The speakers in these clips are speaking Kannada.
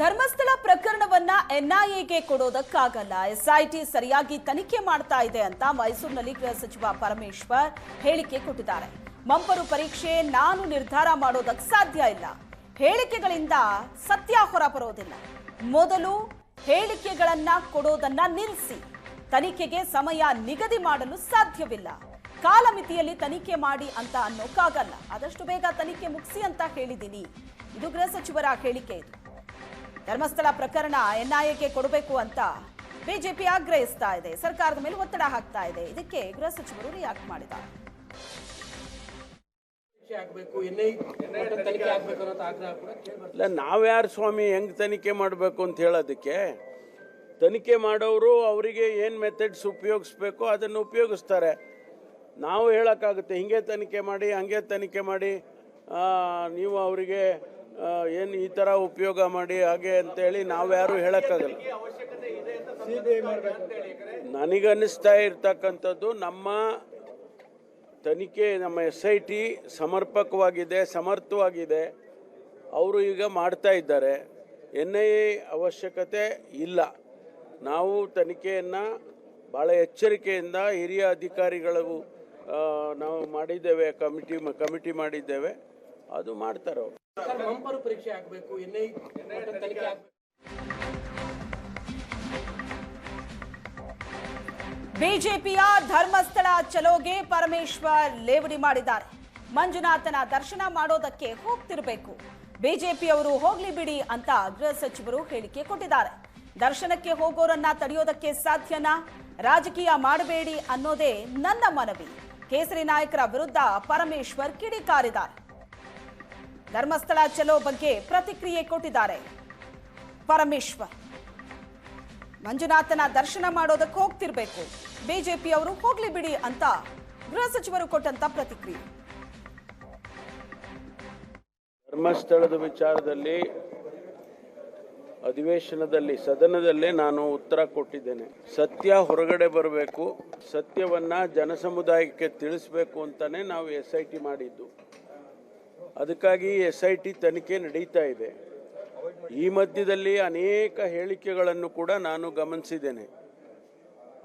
ಧರ್ಮಸ್ಥಳ ಪ್ರಕರಣವನ್ನ ಎನ್ಐಎಗೆ ಕೊಡೋದಕ್ಕಾಗಲ್ಲ. ಎಸ್ಐಟಿ ಸರಿಯಾಗಿ ತನಿಖೆ ಮಾಡ್ತಾ ಇದೆ ಅಂತ ಮೈಸೂರಿನಲ್ಲಿ ಗೃಹ ಸಚಿವ ಪರಮೇಶ್ವರ್ ಹೇಳಿಕೆ ಕೊಟ್ಟಿದ್ದಾರೆ. ಮಂಪರು ಪರೀಕ್ಷೆ ನಾನು ನಿರ್ಧಾರ ಮಾಡೋದಕ್ಕೆ ಸಾಧ್ಯ ಇಲ್ಲ. ಹೇಳಿಕೆಗಳಿಂದ ಸತ್ಯ ಹೊರಬರೋದಿಲ್ಲ ಮೊದಲು ಹೇಳಿಕೆಗಳನ್ನ ಕೊಡೋದನ್ನ ನಿಲ್ಲಿಸಿ. ತನಿಖೆಗೆ ಸಮಯ ನಿಗದಿ ಮಾಡಲು ಸಾಧ್ಯವಿಲ್ಲ. ಕಾಲಮಿತಿಯಲ್ಲಿ ತನಿಖೆ ಮಾಡಿ ಅಂತ ಅನ್ನೋಕ್ಕಾಗಲ್ಲ. ಆದಷ್ಟು ಬೇಗ ತನಿಖೆ ಮುಗಿಸಿ ಅಂತ ಹೇಳಿದ್ದೀನಿ. ಇದು ಗೃಹ ಸಚಿವರ ಹೇಳಿಕೆ ಇದು. ಧರ್ಮಸ್ಥಳ ಪ್ರಕರಣ ಎನ್ಐಎಗೆ ಕೊಡಬೇಕು ಅಂತ ಬಿಜೆಪಿ ಆಗ್ರಹಿಸ್ತಾ ಇದೆ. ಸರ್ಕಾರದ ಮೇಲೆ ಒತ್ತಡ ಹಾಕ್ತಾ ಇದೆ. ಇದಕ್ಕೆ ಗೃಹ ಸಚಿವರು ರಿಯಾಕ್ಟ್ ಮಾಡಿದ್ದಾರೆ. ಇಲ್ಲ ನಾವ್ಯಾರು ಸ್ವಾಮಿ ಹೆಂಗ್ ತನಿಖೆ ಮಾಡಬೇಕು ಅಂತ ಹೇಳೋದಕ್ಕೆ ತನಿಖೆ ಮಾಡೋರು ಅವರಿಗೆ ಏನು ಮೆಥಡ್ಸ್ ಉಪಯೋಗಿಸ್ಬೇಕು ಅದನ್ನು ಉಪಯೋಗಿಸ್ತಾರೆ. ನಾವು ಹೇಳೋಕ್ಕಾಗುತ್ತೆ ಹಿಂಗೆ ತನಿಖೆ ಮಾಡಿ ಹಂಗೆ ತನಿಖೆ ಮಾಡಿ ಆ, ನೀವು ಅವರಿಗೆ ಏನು ಈ ಥರ ಉಪಯೋಗ ಮಾಡಿ, ಹಾಗೆ ಅಂತೇಳಿ ನಾವ್ಯಾರು ಹೇಳೋಕ್ಕಾಗಲ್ಲ. ನನಗನ್ನಿಸ್ತಾ ಇರ್ತಕ್ಕಂಥದ್ದು ನಮ್ಮ ತನಿಖೆ, ನಮ್ಮ ಎಸ್ ಐ ಟಿ ಸಮರ್ಪಕವಾಗಿದೆ, ಸಮರ್ಥವಾಗಿದೆ. ಅವರು ಈಗ ಮಾಡ್ತಾ ಇದ್ದಾರೆ. ಎನ್ ಐ ಎ ಅವಶ್ಯಕತೆ ಇಲ್ಲ. ನಾವು ತನಿಖೆಯನ್ನು ಭಾಳ ಎಚ್ಚರಿಕೆಯಿಂದ ಹಿರಿಯ ಅಧಿಕಾರಿಗಳಿಗೂ ನಾವು ಮಾಡಿದ್ದೇವೆ, ಕಮಿಟಿ ಕಮಿಟಿ ಮಾಡಿದ್ದೇವೆ. ಅದು ಮಾಡ್ತಾರೆ ಅವರು. ಮಂಪರು ಪರೀಕ್ಷೆ ಆಗಬೇಕು, ಎನ್ಐ ತನಿಖೆ ಬಿಜೆಪಿಯ ಧರ್ಮಸ್ಥಳ ಚಲೋಗೆ ಪರಮೇಶ್ವರ್ ಲೇವಡಿ ಮಾಡಿದ್ದಾರೆ. ಮಂಜುನಾಥನ ದರ್ಶನ ಮಾಡೋದಕ್ಕೆ ಹೋಗ್ತಿರ್ಬೇಕು. ಬಿಜೆಪಿಯವರು ಹೋಗ್ಲಿ ಬಿಡಿ ಅಂತ ಗೃಹ ಸಚಿವರು ಹೇಳಿಕೆ ಕೊಟ್ಟಿದ್ದಾರೆ. ದರ್ಶನಕ್ಕೆ ಹೋಗೋರನ್ನ ತಡೆಯೋದಕ್ಕೆ ಸಾಧ್ಯನಾ? ರಾಜಕೀಯ ಮಾಡಬೇಡಿ ಅನ್ನೋದೇ ನನ್ನ ಮನವಿ. ಕೇಸರಿ ನಾಯಕರ ವಿರುದ್ಧ ಪರಮೇಶ್ವರ್ ಕಿಡಿಕಾರಿದ್ದಾರೆ. ಧರ್ಮಸ್ಥಳ ಚಲೋ ಬಗ್ಗೆ ಪ್ರತಿಕ್ರಿಯೆ ಕೊಟ್ಟಿದ್ದಾರೆ. ಪರಮೇಶ್ವರ್. ಮಂಜುನಾಥನ ದರ್ಶನ ಮಾಡೋದಕ್ಕೆ ಹೋಗ್ತಿರ್ಬೇಕು. ಬಿಜೆಪಿಯವರು ಹೋಗ್ಲಿ ಬಿಡಿ ಅಂತ ಗೃಹ ಸಚಿವರು ಕೊಟ್ಟಂತ ಪ್ರತಿಕ್ರಿಯೆ. ಧರ್ಮಸ್ಥಳದ ವಿಚಾರದಲ್ಲಿ, ಅಧಿವೇಶನದಲ್ಲಿ, ಸದನದಲ್ಲೇ ನಾನು ಉತ್ತರ ಕೊಟ್ಟಿದ್ದೇನೆ. ಸತ್ಯ ಹೊರಗಡೆ ಬರಬೇಕು. ಸತ್ಯವನ್ನ ಜನಸಮುದಾಯಕ್ಕೆ ತಿಳಿಸಬೇಕು ಅಂತಲೇ ನಾವು ಎಸ್ ಐ ಟಿ ಮಾಡಿದ್ದು. ಅದಕ್ಕಾಗಿ ಎಸ್ ಐ ಟಿ ತನಿಖೆ ನಡೀತಾ ಇದೆ. ಈ ಮಧ್ಯದಲ್ಲಿ ಅನೇಕ ಹೇಳಿಕೆಗಳನ್ನು ಕೂಡ ನಾನು ಗಮನಿಸಿದ್ದೇನೆ.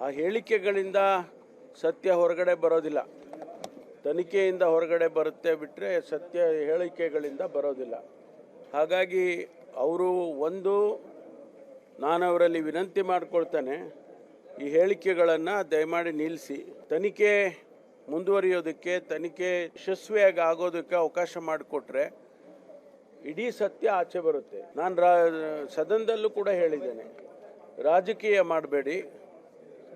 ಆ ಹೇಳಿಕೆಗಳಿಂದ ಸತ್ಯ ಹೊರಗಡೆ ಬರೋದಿಲ್ಲ. ತನಿಖೆಯಿಂದ ಹೊರಗಡೆ ಬರುತ್ತೆ ಬಿಟ್ಟರೆ ಸತ್ಯ ಹೇಳಿಕೆಗಳಿಂದ ಬರೋದಿಲ್ಲ. ಹಾಗಾಗಿ ಅವರು ಒಂದು ನಾನು ಅವರಲ್ಲಿ ವಿನಂತಿ ಮಾಡಿಕೊಳ್ತೇನೆ, ಈ ಹೇಳಿಕೆಗಳನ್ನು ದಯಮಾಡಿ ನಿಲ್ಲಿಸಿ. ತನಿಖೆ ಮುಂದುವರಿಯೋದಕ್ಕೆ, ತನಿಖೆ ಯಶಸ್ವಿಯಾಗಿ ಆಗೋದಕ್ಕೆ ಅವಕಾಶ ಮಾಡಿಕೊಟ್ರೆ ಇಡೀ ಸತ್ಯ ಆಚೆ ಬರುತ್ತೆ. ನಾನು ರಾ, ಸದನದಲ್ಲೂ ಕೂಡ ಹೇಳಿದ್ದೇನೆ. ರಾಜಕೀಯ ಮಾಡಬೇಡಿ.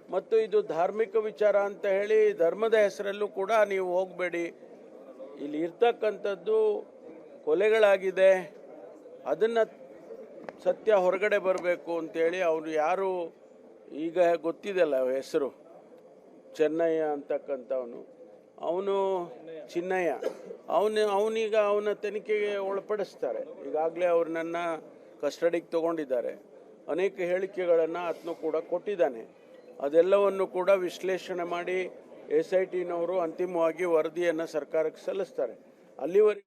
ಮತ್ತು ಇದು ಧಾರ್ಮಿಕ ವಿಚಾರ ಅಂತ ಹೇಳಿ ಧರ್ಮದ ಹೆಸರಲ್ಲೂ ಕೂಡ ನೀವು ಹೋಗಬೇಡಿ. ಇಲ್ಲಿ ಇರ್ತಕ್ಕಂಥದ್ದು ಕೊಲೆಗಳಾಗಿದೆ. ಅದನ್ನು ಸತ್ಯ ಹೊರಗಡೆ ಬರಬೇಕು ಅಂತೇಳಿ ಅವರು ಯಾರು ಈಗ ಗೊತ್ತಿದೆಯಲ್ಲ ಹೆಸರು? ಚೆನ್ನಯ್ಯ ಅಂತಕ್ಕಂಥವನು. ಅವನು ಚಿನ್ನಯ್ಯ. ಅವನು, ಅವನೀಗ ಅವನ ತನಿಖೆಗೆ ಒಳಪಡಿಸ್ತಾರೆ. ಈಗಾಗಲೇ ನನ್ನ ಕಸ್ಟಡಿಗೆ ತಗೊಂಡಿದ್ದಾರೆ. ಅನೇಕ ಹೇಳಿಕೆಗಳನ್ನು ಆತನು ಕೂಡ ಕೊಟ್ಟಿದ್ದಾನೆ. ಅದೆಲ್ಲವನ್ನು ಕೂಡ ವಿಶ್ಲೇಷಣೆ ಮಾಡಿ ಎಸ್ ಐ ಟಿನವರು ಅಂತಿಮವಾಗಿ ವರದಿಯನ್ನು ಸರ್ಕಾರಕ್ಕೆ ಸಲ್ಲಿಸ್ತಾರೆ. ಅಲ್ಲಿವರೆಗೆ